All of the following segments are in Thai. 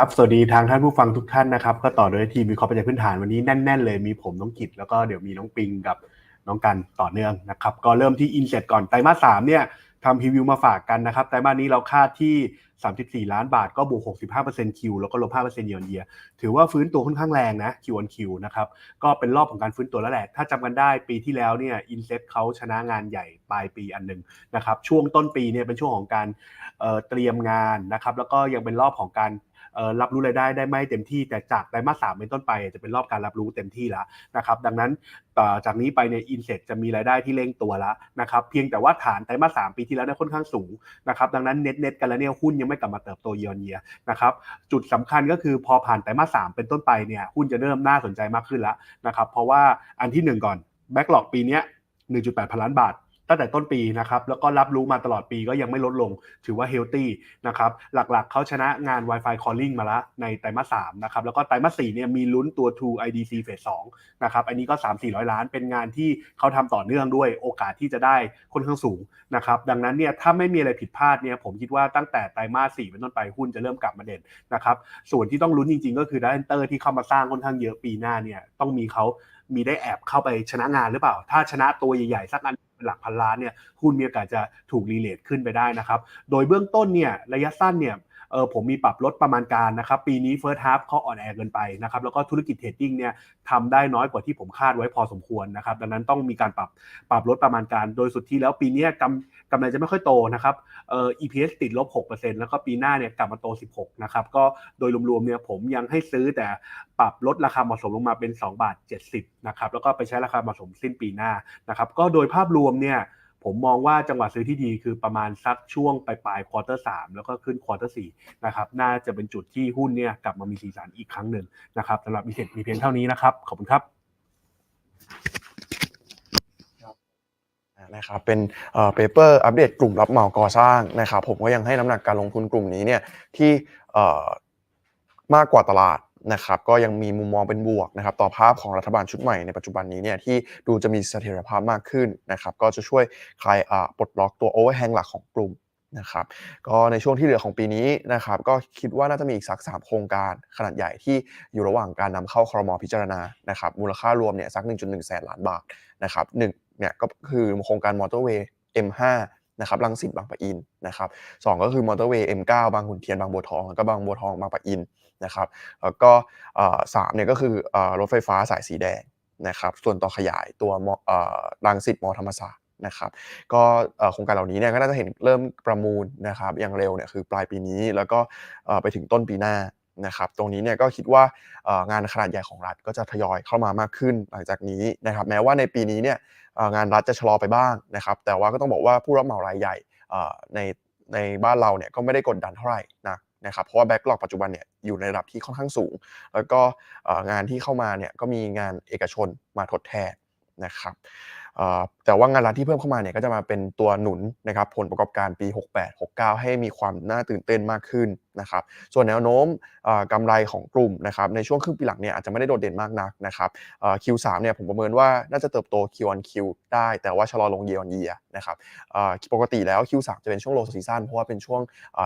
ครับ สวัสดีทางท่านผู้ฟังทุกท่านนะครับ ก็ต่อโดยทีมวิเคราะห์ปัจจัยพื้นฐานวันนี้แน่น ๆ เลยมีผมน้องกิจแล้วก็เดี๋ยวมีน้องปิงกับน้องกันต่อเนื่องนะครับ ก็เริ่มที่อินเสร็จก่อนไตรมาสสามเนี่ยทำพรีวิวมาฝากกันนะครับ ไตรมาสนี้เราคาดที่ 34 ล้านบาทก็บวก 65%คิวแล้วก็ลบ 5%เยียร์เยียถือว่าฟื้นตัวค่อนข้างแรงนะคิวออนคิวนะครับ ก็เป็นรอบของการฟื้นตัวแล้วแหละ ถ้าจำกันได้ปีที่แล้วเนี่ยอินเซ็ตเขาชนะงานใหญ่ปลายปีอันหนึ่งนะครับ ช่วงต้นปีเนี่ยเป็นช่วงของการเเตรียมงานนะครับ แล้วก็ยังเป็นรอบของการ รับรู้รายได้ได้ไม่เต็มที่ แต่จากไตรมาสสามเป็นต้นไปจะเป็นรอบการรับรู้เต็มที่แล้วนะครับดังนั้นต่อจากนี้ไปในอินเซ็ตจะมีรายได้ที่เร่งตัวแล้วนะครับเพียงแต่ว่าฐานไตรมาสสามปีที่แล้วเนี่ยค่อนข้างสูงนะครับดังนั้นเน็ตเน็ตกันแล้วเนี่ยหุ้นยังไม่กลับมาเติบโตเยียร์เยียนะครับจุดสำคัญก็คือพอผ่านไตรมาสสามเป็นต้นไปเนี่ยหุ้นจะเริ่มน่าสนใจมากขึ้นแล้วนะครับเพราะว่าอันที่ 1 ก่อนแบ็กหลอกปีนี้1.8พันล้านบาท ตั้งแต่ต้นปีนะครับแล้วก็รับรู้มาตลอดปีก็ยังไม่ลดลง ถือว่าเฮลตี้นะครับหลักๆ เขาชนะงาน Wi-Fi Calling มาล้วในไตรมาสสามนะครับแล้วก็ไตรมาสสี่เนี่ยมีลุ้นตัว True IDC Phase สองนะครับอันนี้ก็ 3 4 0 0 ล้านเป็นงานที่เขาทำต่อเนื่องด้วยโอกาสที่จะได้ค่อนข้างสูงนะครับดังนั้นเนี่ยถ้าไม่มีอะไรผิดพลาดเนี่ยผมคิดว่าตั้งแต่ไตรมาสสี่เป็นต้นไปหุ้นจะเริ่มกลับมาเด่นนะครับส่วนที่ต้องลุ้นจริง ๆ ก็คือดันเตอร์ที่เข้ามาสร้างค่อนข้างเยอะปีหน้าเนี่ยต้องมีเขามีได้แอบเข้าไปชนะงานหรือเปล่า ถ้าชนะตัวใหญ่ๆสักอัน หลักพันล้านเนี่ยหุ้นมีโอกาสจะถูกรีเลทขึ้นไปได้นะครับ โดยเบื้องต้นเนี่ยระยะสั้นเนี่ย เออผมมีปรับลดประมาณการนะครับปีนี้ First Half เขาอ่อนแอเกินไปนะครับแล้วก็ธุรกิจเทรดดิ้งเนี่ยทำได้น้อยกว่าที่ผมคาดไว้พอสมควรนะครับดังนั้นต้องมีการปรับปรับลดประมาณการ โดยสุดที่แล้วปีนี้กำกำไรจะไม่ค่อยโตนะครับเอ่อ EPS ติดลบ 6%แล้วก็ปีหน้าเนี่ยกลับมาโต 16นะครับก็โดยรวมๆเนี่ยผมยังให้ซื้อแต่ปรับลดราคาเหมาะสมลงมาเป็น 2 บาท 70นะครับแล้วก็ไปใช้ราคาเหมาะสมสิ้นปีหน้านะครับก็โดยภาพรวมเนี่ย ผมมองว่าจังหวะซื้อที่ดีคือประมาณสักช่วงปลายปลายควอเตอร์สแล้วก็ขึ้นควอเตอร์สี่นะครับน่าจะเป็นจุดที่หุ้นเนี่ยกลับมามีสีสันอีกครั้งหนึ่งนะครับสำหรับมีเสร็จมีเพียงเท่านี้นะครับ ขอบคุณครับนะครับเป็นเปเปอร์อัปเดตกลุ่มรับเหมาก่อสร้างนะครับผมก็ยังให้น้ำหนักการลงทุนกลุ่มนี้เนี่ยที่มากกว่าตลาด นะครับก็ยังมีมุมมองเป็นบวกนะครับต่อภาพของรัฐบาลชุดใหม่ในปัจจุบันนี้เนี่ยที่ดูจะมีเสถียรภาพมากขึ้นนะครับก็จะช่วยคลายปลดล็อกตัวโอเวอร์แฮงหลักของกลุ่มนะครับก็ในช่วงที่เหลือของปีนี้นะครับก็คิดว่าน่าจะมีอีกสักสามโครงการขนาดใหญ่ที่อยู่ระหว่างการนำเข้าครมพิจารณานะครับมูลค่ารวมเนี่ยสัก 1.1 แสนล้านบาทนะครับหนึ่งเนี่ยก็คือโครงการมอเตอร์เวย์ M5 นะครับลังสิตบางปะอินนะครับสก็คือมอเตอร์เวย์ M9 บางขุนเทียนบางบัวทองแล้วก็บางบัวทองบางปะอินนะครับแล้วก็สามเนี่ยก็คือรถไฟฟ้าสายสีแดงนะครับส่วนต่อขยายตัวรังสิตมอธรรมศาสตร์นะครับก็โครงการเหล่านี้เนี่ยก็น่าจะเห็นเริ่มประมูลนะครับอย่างเร็วเนี่ยคือปลายปีนี้แล้วก็ไปถึงต้นปีหน้า นะครับตรงนี้เนี่ยก็คิดว่างานขนาดใหญ่ของรัฐก็จะทยอยเข้ามามากขึ้นหลังจากนี้นะครับแม้ว่าในปีนี้เนี่ยงานรัฐจะชะลอไปบ้างนะครับแต่ว่าก็ต้องบอกว่าผู้รับเหมารายใหญ่ในในบ้านเราเนี่ยก็ไม่ได้กดดันเท่าไหร่นะนะครับเพราะว่าแบ็กหลอกปัจจุบันเนี่ยอยู่ในระดับที่ค่อนข้างสูง แล้วก็งานที่เข้ามาเนี่ยก็มีงานเอกชนมาทดแทนนะครับ แต่ว่างานรัฐที่เพิ่มเข้ามาเนี่ยก็จะมาเป็นตัวหนุนนะครับผลประกอบการปี 68 69 ให้มีความน่าตื่นเต้นมากขึ้นนะครับส่วนแนวโน้มกำไรของกลุ่มนะครับในช่วงครึ่งปีหลังเนี่ยอาจจะไม่ได้โดดเด่นมากนักนะครับ Q3 เนี่ยผมประเมินว่าน่าจะเติบโต Q on Q ได้ แต่ว่าชะลอลง year on year นะครับปกติแล้ว Q3 จะเป็นช่วง low season เพราะว่าเป็นช่วง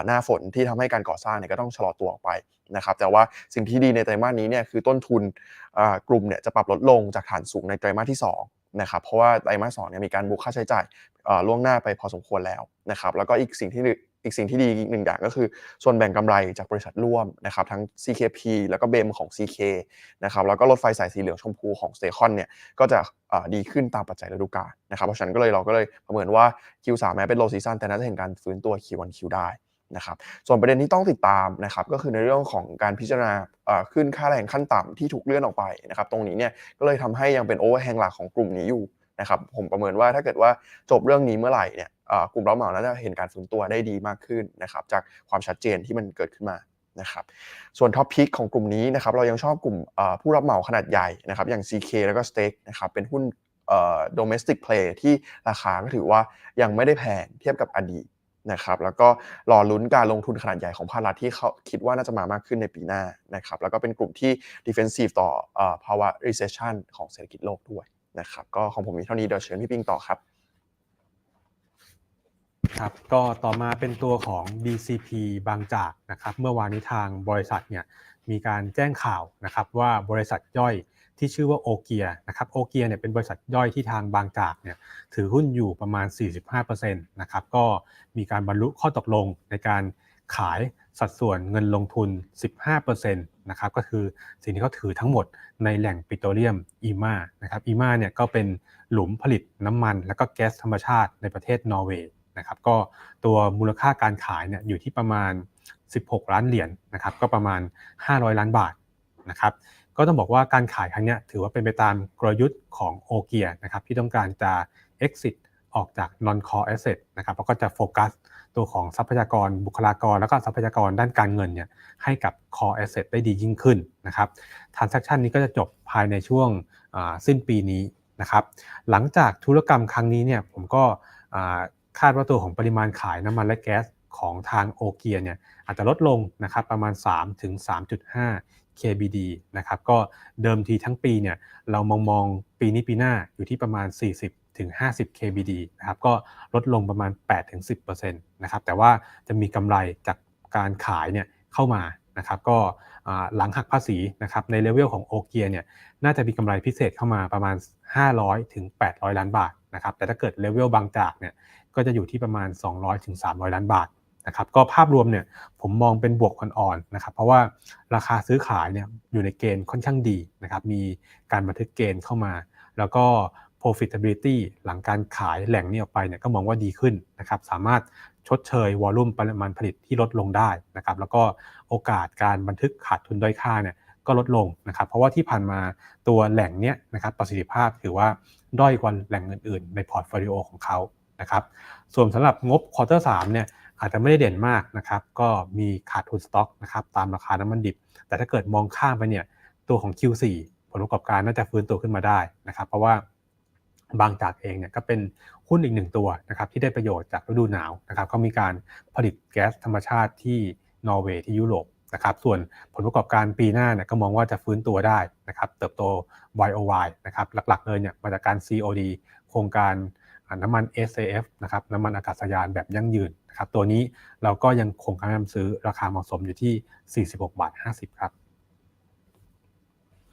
หน้าฝนที่ทำให้การก่อสร้างเนี่ยก็ต้องชะลอตัวออกไปนะครับแต่ว่าสิ่งที่ดีในไตรมาสนี้เนี่ยคือต้นทุนกลุ่มเนี่ยจะปรับลดลงจากฐานสูงในไตรมาสที่2 นะครับเพราะว่าไตรมาสสองเนี่ยมีการบุกค่าใช้จ่ายล่วงหน้าไปพอสมควรแล้วนะครับแล้วก็อีกสิ่งที่อีกสิ่งที่ดีอีกหนึ่งอย่างก็คือ ส่วนแบ่งกำไรจากบริษัทร่วมนะครับทั้ง CKP แล้วก็เบมของ CK นะครับแล้วก็รถไฟสายสีเหลืองชมพูของ s t a c o n เนี่ยก็จะดีขึ้นตามปัจจัยฤดูกาลนะครับเพราะฉะนั้นก็เลยเราก็เลยประเมินว่า Q3 แม้เป็น low season แต่น่าจะเห็นการฟื้นตัว Q1Q ได้ นะครับส่วนประเด็นที่ต้องติดตามนะครับก็คือในเรื่องของการพิจารณาขึ้นค่าแรงขั้นต่ำที่ถูกเลื่อนออกไปนะครับตรงนี้เนี่ยก็เลยทำให้ยังเป็นโอเวอร์แฮงหลักของกลุ่มนี้อยู่นะครับผมประเมินว่าถ้าเกิดว่าจบเรื่องนี้เมื่อไหร่เนี่ยกลุ่มรับเหมาน่าจะเห็นการฟื้นตัวได้ดีมากขึ้นนะครับจากความชัดเจนที่มันเกิดขึ้นมานะครับส่วนท็อปพิกของกลุ่มนี้นะครับเรายังชอบกลุ่มผู้รับเหมาขนาดใหญ่นะครับอย่าง CK แล้วก็ Stake นะครับเป็นหุ้น domestic play ที่ราคาก็ถือว่ายังไม่ได้แพงเทียบกับอดีต นะครับแล้วก็รอลุ้นการลงทุนขนาดใหญ่ของภาครัฐที่เขาคิดว่าน่าจะมามากขึ้นในปีหน้านะครับแล้วก็เป็นกลุ่มที่ defensive ต่อภาวะ recession ของเศรษฐกิจโลกด้วยนะครับก็ของผมมีเท่านี้เดี๋ยวเชิญพี่ปิงต่อครับครับก็ต่อมาเป็นตัวของ BCP บางจากนะครับเมื่อวานนี้ทางบริษัทเนี่ยมีการแจ้งข่าวนะครับว่าบริษัทย่อย ที่ชื่อว่าโอเกียนะครับโอเกียเนี่ยเป็นบริษัทย่อยที่ทางบางจากเนี่ยถือหุ้นอยู่ประมาณ 45%นะครับก็มีการบรรลุข้อตกลงในการขายสัดส่วนเงินลงทุน 15%นะครับก็คือสิ่งที่เขาถือทั้งหมดในแหล่งปิโตรเลียมอีมานะครับอีมาเนี่ยก็เป็นหลุมผลิตน้ำมัน และก็แก๊สธรรมชาติในประเทศนอร์เวย์นะครับก็ตัวมูลค่าการขายเนี่ยอยู่ที่ประมาณ 16 ล้านเหรียญนะครับก็ประมาณ 500 ล้านบาทนะครับ ก็ต้องบอกว่าการขายครั้งนี้ถือว่าเป็นไปตามกลยุทธ์ของโอเกียนะครับที่ต้องการจะ exit ออกจาก non core asset นะครับแล้วก็จะโฟกัสตัวของทรัพยากรบุคลากร แล้วก็ทรัพยากรด้านการเงินเนี่ยให้กับ core asset ได้ดียิ่งขึ้นนะครับ transaction นี้ก็จะจบภายในช่วงสิ้นปีนี้นะครับหลังจากธุรกรรมครั้งนี้เนี่ยผมก็คาดว่าตัวของปริมาณขายน้ำมันและแก๊สของทางโอเกียเนี่ยอาจจะลดลงนะครับประมาณ3ถึง3.5 KBD นะครับก็เดิมทีทั้งปีเนี่ยเรามองมองปีนี้ปีหน้าอยู่ที่ประมาณ 40ถึง50 KBD นะครับก็ลดลงประมาณ8ถึง10%นะครับแต่ว่าจะมีกำไรจากการขายเนี่ยเข้ามานะครับก็หลังหักภาษีนะครับในเลเวลของโอเกียเนี่ยน่าจะมีกำไรพิเศษเข้ามาประมาณ 500ถึง800 ล้านบาทนะครับแต่ถ้าเกิดเลเวลบางจากเนี่ยก็จะอยู่ที่ประมาณ 200ถึง300 ล้านบาท นะครับก็ภาพรวมเนี่ยผมมองเป็นบวกอ่อนๆนะครับเพราะว่าราคาซื้อขายเนี่ยอยู่ในเกณฑ์ค่อนข้างดีนะครับมีการบันทึกเกณฑ์เข้ามา แล้วก็ profitability หลังการขายแหล่งนี้ออกไปเนี่ยก็มองว่าดีขึ้นนะครับสามารถชดเชยวอลลุ่มปริมาณผลิตที่ลดลงได้นะครับแล้วก็โอกาสการบันทึกขาดทุนด้อยค่าเนี่ยก็ลดลงนะครับเพราะว่าที่ผ่านมาตัวแหล่งเนี้ยนะครับประสิทธิภาพถือว่าด้อยกว่าแหล่งอื่น ๆ ในพอร์ตโฟลิโอของเขานะครับส่วนสำหรับงบควอเตอร์สเนี่ย อาจจะไม่ได้เด่นมากนะครับ ก็มีขาดทุนสต็อกนะครับตามราคาน้ำมันดิบ แต่ถ้าเกิดมองข้ามไปเนี่ยตัวของ Q4 ผลประกอบการน่าจะฟื้นตัวขึ้นมาได้นะครับ เพราะว่าบางจากเองเนี่ยก็เป็นหุ้นอีกหนึ่งตัวนะครับที่ได้ประโยชน์จากฤดูหนาวนะครับก็มีการผลิตแก๊สธรรมชาติที่นอร์เวย์ที่ยุโรปนะครับส่วนผลประกอบการปีหน้าเนี่ยก็มองว่าจะฟื้นตัวได้นะครับเติบโต YOY นะครับหลักๆเลยเนี่ยมาจากการ COD โครงการ น้ำมัน SAF นะครับน้ำมันอากาศยานแบบยั่งยืนนะครับตัวนี้เราก็ยังคงการนำซื้อราคาเหมาะสมอยู่ที่ 46 บาท 50 ครับ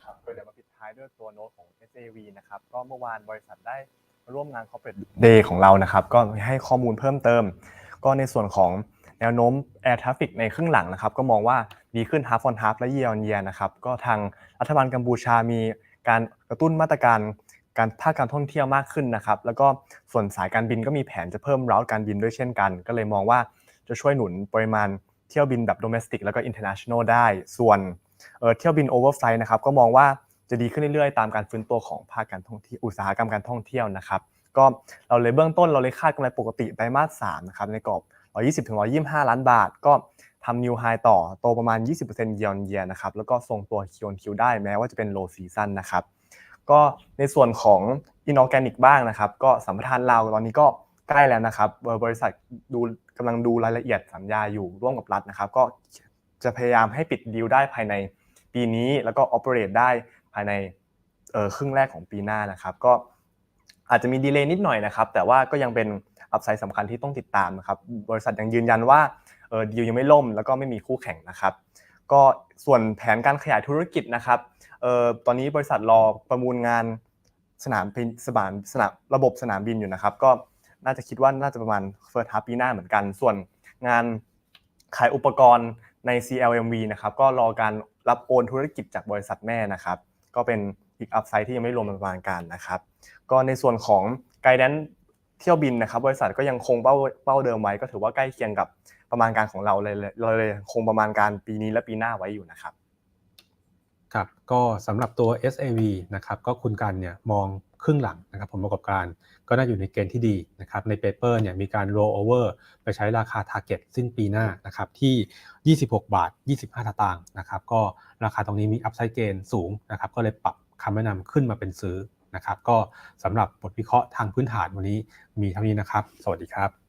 ครับก็เดี๋ยวมาปิดท้ายด้วยตัวโน้ตของ SAV นะครับก็เมื่อวานบริษัทได้มาร่วมงาน Corporate Day ของเรานะครับ ก็ให้ข้อมูลเพิ่มเติม ก็ในส่วนของแนวโน้ม Air Traffic ในครึ่งหลังนะครับ ก็มองว่าดีขึ้น half on half และ year on year นะครับ ก็ทางรัฐบาลกัมพูชามีการกระตุ้นมาตรการ การภาคการท่องเที่ยวมากขึ้นนะครับ แล้วก็ส่วนสายการบินก็มีแผนจะเพิ่มเราการบินด้วยเช่นกัน ก็เลยมองว่าจะช่วยหนุนปริมาณเที่ยวบินแบบ domestic แล้วก็ international ได้ ส่วนเที่ยวบินโอเวอร์ไฟล์นะครับก็มองว่าจะดีขึ้นเรื่อยๆ ตามการฟื้นตัวของภาคการท่องเที่ยวอุตสาหกรรมการท่องเที่ยวนะครับ ก็เราเลยเบื้องต้นเราเลยคาดกำไรปกติไตรมาส3นะครับในกรอบ 120ถึง125 ล้านบาท ก็ทำนิวไฮต่อโตประมาณ 20% year on year นะครับแล้วก็ทรงตัว Q on Q ได้แม้ว่าจะเป็น low season นะครับ ก็ในส่วนของ inorganic บ้างนะครับ ก็สัมปทานเราตอนนี้ก็ใกล้แล้วนะครับบริษัทดูกำลังดูรายละเอียดสัญญาอยู่ร่วมกับรัฐนะครับ ก็จะพยายามให้ปิดดีลได้ภายในปีนี้แล้วก็ operate ได้ภายในเออครึ่งแรกของปีหน้านะครับ ก็อาจจะมีดีเลย์นิดหน่อยนะครับ แต่ว่าก็ยังเป็นอัพไซด์สำคัญที่ต้องติดตามนะครับ บริษัทยังยืนยันว่าเออดีลยังไม่ล่ม แล้วก็ไม่มีคู่แข่งนะครับ ก็ ส่วนแผนการขยายธุรกิจนะครับเออตอนนี้บริษัทรอประมูลงานสนามบินสนามสนามระบบสนามบินอยู่นะครับ ก็น่าจะคิดว่าน่าจะประมาณเฟิร์สฮาปีหน้าเหมือนกัน ส่วนงานขายอุปกรณ์ใน CLMV นะครับ ก็รอการรับโอนธุรกิจจากบริษัทแม่นะครับ ก็เป็นอีกอัพไซด์ที่ยังไม่รวมประมาณการนะครับ ก็ในส่วนของไกด์แดนเที่ยวบินนะครับ บริษัทก็ยังคงเป้าเป้าเดิมไว้ก็ถือว่าใกล้เคียงกับ ประมาณการของเราเลยเราเลยคงประมาณการปีนี้และปีหน้าไว้อยู่นะครับครับก็สำหรับตัว SAV นะครับก็คุณกันเนี่ยมองครึ่งหลังนะครับผลประกอบการก็น่าอยู่ในเกณฑ์ที่ดีนะครับในเปเปอร์เนี่ยมีการ roll over ไปใช้ราคา target สิ้นปีหน้านะครับที่ 26 บาท 25สตางค์นะครับก็ราคาตรงนี้มี upside gain สูงนะครับก็เลยปรับคำแนะนำขึ้นมาเป็นซื้อนะครับก็สำหรับบทวิเคราะห์ทางพื้นฐานวันนี้มีเท่านี้นะครับ สวัสดีครับ